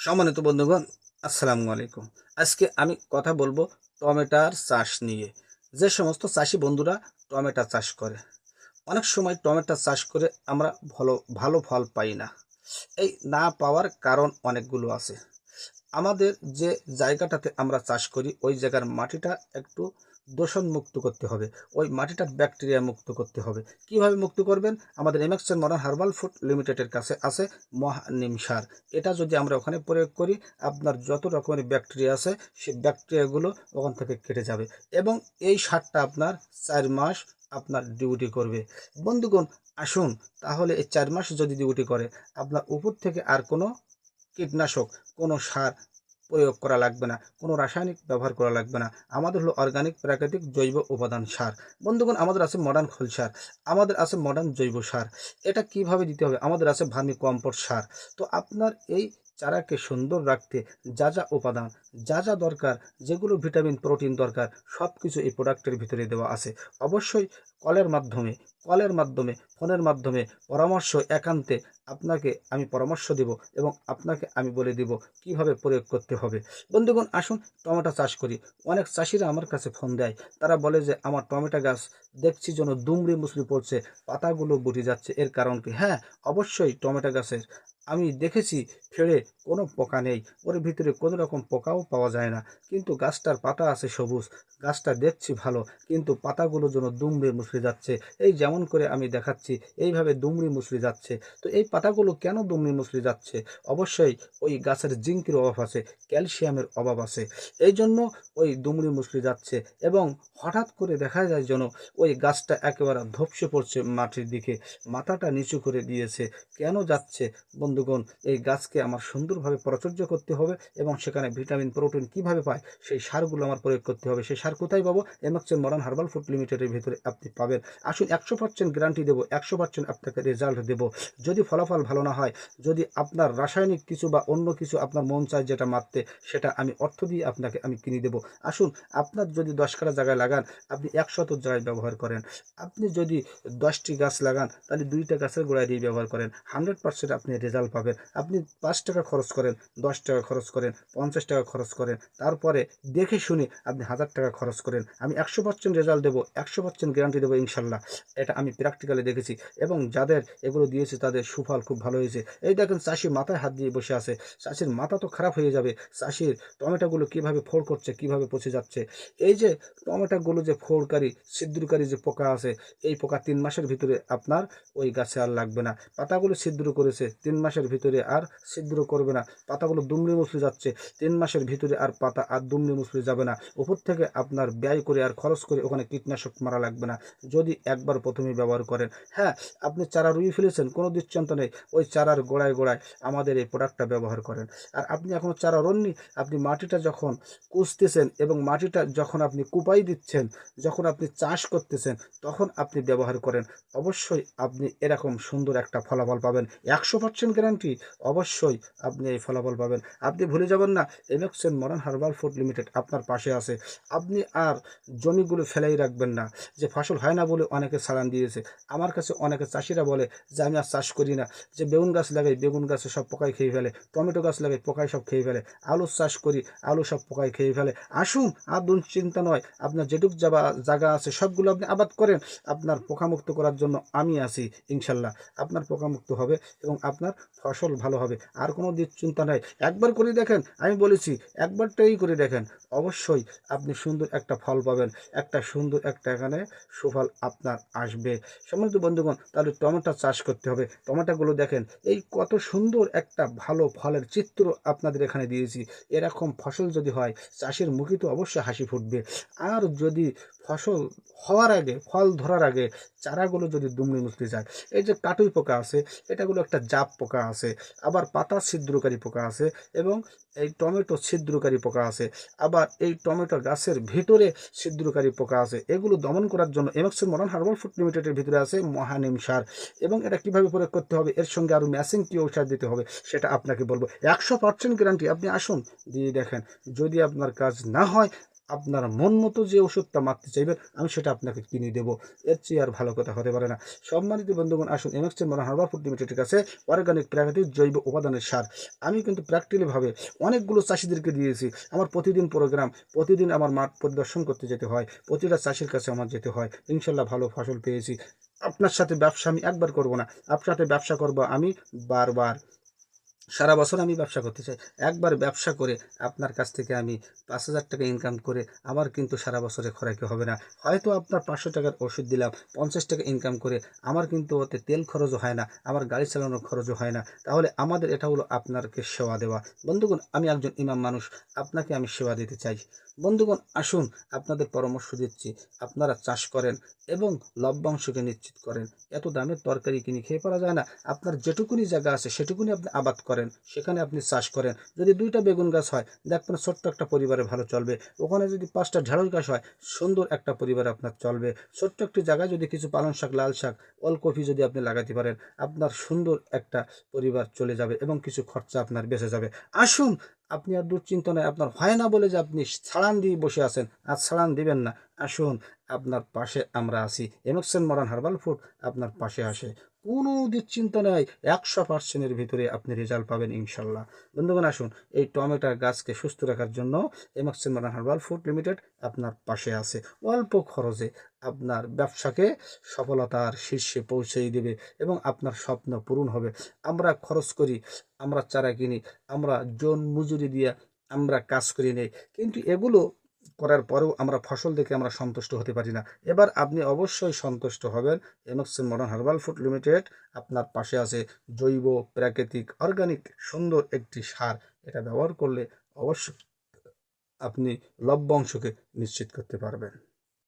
সম্মানিত বন্ধুগণ, আসসালামু আলাইকুম। আজকে আমি কথা বলব টমেটার চাষ নিয়ে। যে সমস্ত চাষি বন্ধুরা টমেটো চাষ করে, অনেক সময় টমেটো চাষ করে আমরা ভালো ভালো ফল পাই না। এই না পাওয়ার কারণ অনেকগুলো আছে। আমাদের যে জায়গাটাতে আমরা চাষ করি, ওই জায়গার মাটিটা একটু দূষণ মুক্ত করতে হবে। ওই মাটিটা ব্যাকটেরিয়া মুক্ত করতে হবে। কীভাবে মুক্ত করবেন? আমাদের এমএক্সেন মডার্ন হার্বাল ফুড লিমিটেডের কাছে আছে মহানিম সার। এটা যদি আমরা ওখানে প্রয়োগ করি, আপনার যত রকমের ব্যাকটেরিয়া আছে সেই ব্যাকটেরিয়াগুলো ওখান থেকে কেটে যাবে। এবং এই সারটা আপনার চার মাস আপনার ডিউটি করবে। বন্ধুগণ, আসুন, তাহলে এই চার মাস যদি ডিউটি করে, আপনার উপর থেকে আর কোনো কীটনাশক, কোনো সার প্রয়োগ করা লাগবে না, কোনো রাসায়নিক ব্যবহার করা লাগবে না। আমাদের হলো অর্গানিক প্রাকৃতিক জৈব উপাদান সার। বন্ধুগণ, আমাদের আছে মডার্ন খোল সার, আমাদের আছে মডার্ন জৈব সার। এটা কীভাবে দিতে হবে? আমাদের আছে ভার্মি কম্পোস্ট সার। তো আপনার এই চারাকে সুন্দর রাখতে যা যা উপাদান, যা যা দরকার, যেগুলো ভিটামিন, প্রোটিন দরকার সব কিছু এই প্রোডাক্টের ভিতরে দেওয়া আছে। অবশ্যই কলের মাধ্যমে কলের মাধ্যমে, ফোনের মাধ্যমে পরামর্শ একান্তে আপনাকে আমি পরামর্শ দেব এবং আপনাকে আমি বলে দিব কীভাবে প্রয়োগ করতে হবে। বন্ধুগণ, আসুন টমেটো চাষ করি। অনেক চাষিরা আমার কাছে ফোন দেয়। তারা বলে যে, আমার টমেটো গাছ দেখছি যেন দুমড়ি মুসড়ি পড়ছে, পাতাগুলো বুঝে যাচ্ছে। এর কারণ কি? হ্যাঁ অবশ্যই টমেটো গাছের আমি দেখেছি ফেড়ে কোনো পোকা নেই। ওর ভিতরে কোনো রকম পোকাও পাওয়া যায় না। কিন্তু গাছটার পাতা আছে সবুজ। গাছটা দেখছি ভালো, কিন্তু পাতাগুলো যেন দুমড়ে মুচড়ে যাচ্ছে। এই যেমন করে আমি দেখাচ্ছি, এইভাবে দুমড়ি মুচড়ে যাচ্ছে। তো এই পাতাগুলো কেন দুমড়ি মুচড়ে যাচ্ছে? অবশ্যই ওই গাছের জিঙ্কের অভাব আছে, ক্যালসিয়ামের অভাব আছে। এই জন্য ওই দুমড়ি মুচড়ে যাচ্ছে এবং হঠাৎ করে দেখা যায় যেন ওই গাছটা একেবারে ধপসে পড়ছে মাটির দিকে। মাথাটা নিচু করে দিয়েছে। কেন যাচ্ছে? বন্ধুগণ এই গাছকে আমার সুন্দরভাবে পরিচর্যা করতে হবে এবং সেখানে ভিটামিন, প্রোটিন কীভাবে পায় সেই সারগুলো আমার প্রয়োগ করতে হবে। সেই সার কোথায় পাবো? এমএক্সেন মডার্ন হার্বাল ফুড লিমিটেডের ভিতরে আপনি পাবেন। আসুন একশো পার্সেন্ট গ্যারান্টি দেবো, একশো পার্সেন্ট আপনাকে রেজাল্ট দেবো। যদি ফলাফল ভালো না হয়, যদি আপনার রাসায়নিক কিছু বা অন্য কিছু আপনার মন চায় যেটা মারতে, সেটা আমি অর্থ দিয়ে আপনাকে আমি কিনে দেবো। আসুন আপনার যদি দশ কাটা জায়গায় লাগান, আপনি একশত জায়গায় ব্যবহার করেন। আপনি যদি দশটি গাছ লাগান, তাহলে দুইটা গাছের গোড়ায় দিয়ে ব্যবহার করেন। হান্ড্রেড পার্সেন্ট আপনি রেজাল্ট পাবেন। আপনি পাঁচ টাকা খরচ করেন, দশ টাকা খরচ করেন, পঞ্চাশ টাকা খরচ করেন, তারপরে দেখে শুনে আপনি হাজার টাকা খরচ করেন। আমি একশো পার্সেন্ট রেজাল্ট দেবো, একশো পার্সেন্ট গ্যারান্টি দেবো ইনশাল্লাহ। এটা আমি প্র্যাকটিক্যালি দেখেছি এবং যাদের এগুলো দিয়েছে তাদের সুফল খুব ভালো হয়েছে। এই দেখেন চাষি মাথায় হাত দিয়ে বসে আছে। চাষির মাথা তো খারাপ হয়ে যাবে। চাষির টমেটোগুলো কীভাবে ফোড় করছে, কীভাবে পচে যাচ্ছে? এই যে টমেটোগুলো যে ফোড়কারী, ছিদ্রকারী যে পোকা আছে, এই পোকা তিন মাসের ভিতরে আপনার ওই গাছে আর লাগবে না। পাতাগুলো ছিদ্র করেছে, তিন মাসের ভিতরে আর ছিদ্র করবে না। পাতাগুলো দুমড়ে মুচড়ে যাচ্ছে। তিন মাসের ভিতরে আর পাতা আর দুমড়ে মুচড়ে যাবে না। উপর থেকে আপনার ব্যয় করে আর খরচ করে ওখানে কীটনাশক মারা লাগবে না। যদি একবার প্রথমে ব্যবহার করেন। হ্যাঁ আপনি চারা রুই ফেলেছেন, কোনো দুশ্চিন্তা নেই। ওই চারার গোড়ায় গোড়ায় আমাদের এই প্রোডাক্টটা ব্যবহার করেন। আর আপনি এখন চারা রননি, আপনি মাটিটা যখন কুচতেছেন এবং মাটিটা যখন আপনি কুপাই দিচ্ছেন, যখন আপনি চাষ করতেছেন, তখন আপনি ব্যবহার করেন। অবশ্যই আপনি এরকম সুন্দর একটা ফলাফল পাবেন। একশো পার্সেন্ট গ্যারান্টি অবশ্যই আপনি এই ফলাফল পাবেন। আপনি ভুলে যাবেন না এমএক্সেন মডার্ন হার্বাল ফুড লিমিটেড আপনার পাশে আছে। আপনি আর জমিগুলো ফেলাই রাখবেন না, যে ফসল হয় না বলে অনেকে সালান দিয়েছে। আমার কাছে অনেকে চাষিরা বলে যে, আমি আর চাষ করি না। যে বেগুন গাছ লাগাই, বেগুন গাছে সব পোকায় খেয়ে ফেলে। টমেটো গাছ লাগাই, পোকায় সব খেয়ে ফেলে। আলু চাষ করি, আলু সব পোকায় খেয়ে ফেলে। আসুন, আর চিন্তা নয়, আপনার যেটুক যাবা জায়গা আছে, সবগুলো আপনি আবাদ করেন। আপনার পোকামুক্ত করার জন্য আমি আছি, ইনশাল্লাহ। আপনার পোকামুক্ত হবে এবং আপনার ফসল ভালো হবে। আর কোনো চিন্তা নাই। একবার করে দেখেন, আমি বলেছি, একবারটাই করে দেখেন। অবশ্যই আপনি সুন্দর একটা ফল পাবেন। একটা সুন্দর একটা এখানে সুফল আপনার আসবে। সম্মানিত বন্ধুগণ, তাহলে টমেটো চাষ করতে হবে। টমেটোগুলো দেখেন, এই কত সুন্দর একটা ভালো ফলের চিত্র আপনাদের এখানে দিয়েছি। এরকম ফসল যদি হয়, চাষের মুখে তো অবশ্যই হাসি ফুটবে। আর যদি ফসল হওয়ার আগে, ফল ধরার আগে চারাগুলো যদি দুমড়ে মুচড়ে যায়, এই যে কাটুই পোকা আছে, এটাগুলো একটা জাপ পোকা আছে, আবার পাতা ছিদ্রকারী পোকা আছে এবং এই টমেটো ছিদ্রকারী পোকা আছে, আবার এই টমেটো গাছের ভিতরে ছিদ্রকারী পোকা আছে, এগুলো দমন করার জন্য এমএক্সের মডার্ন হার্বাল ফুড লিমিটেডের ভিতরে আছে মহানিম সার। এবং এটা কীভাবে প্রয়োগ করতে হবে? এর সঙ্গে আরও ম্যাসিং কী ঔষধ দিতে হবে? সেটা আপনাকে বলব। একশো পার্সেন্ট গ্যারান্টি আপনি আসুন, দিয়ে দেখেন। যদি আপনার কাজ না হয় আপনার মন মতো যে ওষুধটা মারতে চাইবেন, আমি সেটা আপনাকে কিনে দেবো। এর চেয়ে আর ভালো কথা হতে পারে না। সম্মানিত বন্ধুগণ, আসুন এমএক্সের মনে ফুড লিমিটেডের কাছে অর্গানিক প্রাকৃতিক জৈব উপাদানের সার। আমি কিন্তু প্র্যাকটিক্যালিভাবে অনেকগুলো চাষিদেরকে দিয়েছি। আমার প্রতিদিন প্রোগ্রাম, প্রতিদিন আমার মাঠ পরিদর্শন করতে যেতে হয়। প্রতিটা চাষির কাছে আমার যেতে হয়। ইনশাল্লাহ ভালো ফসল পেয়েছি। আপনার সাথে ব্যবসা আমি একবার করব না। আপনার সাথে ব্যবসা করব আমি বারবার। সারা বছর আমি ব্যবসা করতে চাই। একবার ব্যবসা করে আপনার কাছ থেকে আমি পাঁচ হাজার টাকা ইনকাম করে আমার কিন্তু সারা বছরে খরাকি হবে না। হয়তো আপনার পাঁচশো টাকার ওষুধ দিলাম, পঞ্চাশ টাকা ইনকাম করে আমার কিন্তু ওতে তেল খরচও হয় না, আমার গাড়ি চালানোর খরচও হয় না। তাহলে আমাদের এটা হলো আপনাকে সেবা দেওয়া। বন্ধুগণ, আমি একজন ইমাম মানুষ, আপনাকে আমি সেবা দিতে চাই। বন্ধুগণ, আসুন আপনাদের পরামর্শ দিচ্ছি। আপনারা চাষ করেন এবং লভ্যাংশকে নিশ্চিত করেন। এত দামের তরকারি কিনে খেয়ে পারা যায় না। আপনার যেটুকুনি জায়গা আছে সেটুকুনি আপনি আবাদ করেন। সেখানে আপনি চাষ করেন। যদি দুইটা বেগুন গাছ হয়, দেখবেন ছোট্ট একটা পরিবারে ভালো চলবে। ওখানে যদি পাঁচটা ঢেঁড়স গাছ হয়, সুন্দর একটা পরিবার আপনার চলবে। ছোট্ট একটি জায়গায় যদি কিছু পালং শাক, লাল শাক, ওলকপি যদি আপনি লাগাতে পারেন, আপনার সুন্দর একটা পরিবার চলে যাবে এবং কিছু খরচা আপনার বেঁচে যাবে। আসুন আপনি আর দুশ্চিন্তা নয় আপনার হয় না বলে যে আপনি ছাড়ান দিয়ে বসে আছেন, আর ছাড়ান দিবেন না। আসুন, আপনার পাশে আমরা আছি। এমএক্সেন মরান হার্বাল ফুড আপনার পাশে আসে। কোনো দুশ্চিন্তা নেই। একশো পার্সেন্টের ভিতরে আপনি রেজাল্ট পাবেন ইনশাল্লাহ। বন্ধুগণ, আসুন, এই টমেটোর গাছকে সুস্থ রাখার জন্য এমএক্সেন মডার্ন হার্বাল ফুড লিমিটেড আপনার পাশে আছে। অল্প খরচে আপনার ব্যবসাকে সফলতার শীর্ষে পৌঁছে দেবে এবং আপনার স্বপ্ন পূরণ হবে। আমরা খরচ করি, আমরা চারা কিনি, আমরা জন মজুরি দিয়ে আমরা কাজ করি নেই। কিন্তু এগুলো করার পরেও আমরা ফসল দেখে আমরা সন্তুষ্ট হতে পারি না। এবার আপনি অবশ্যই সন্তুষ্ট হবেন। এমএক্সেন মডার্ন হার্বাল ফুড লিমিটেড আপনার পাশে আছে জৈব, প্রাকৃতিক অর্গানিক সুন্দর একটি সার। এটা ব্যবহার করলে অবশ্যই আপনি লভ্যাংশকে নিশ্চিত করতে পারবেন।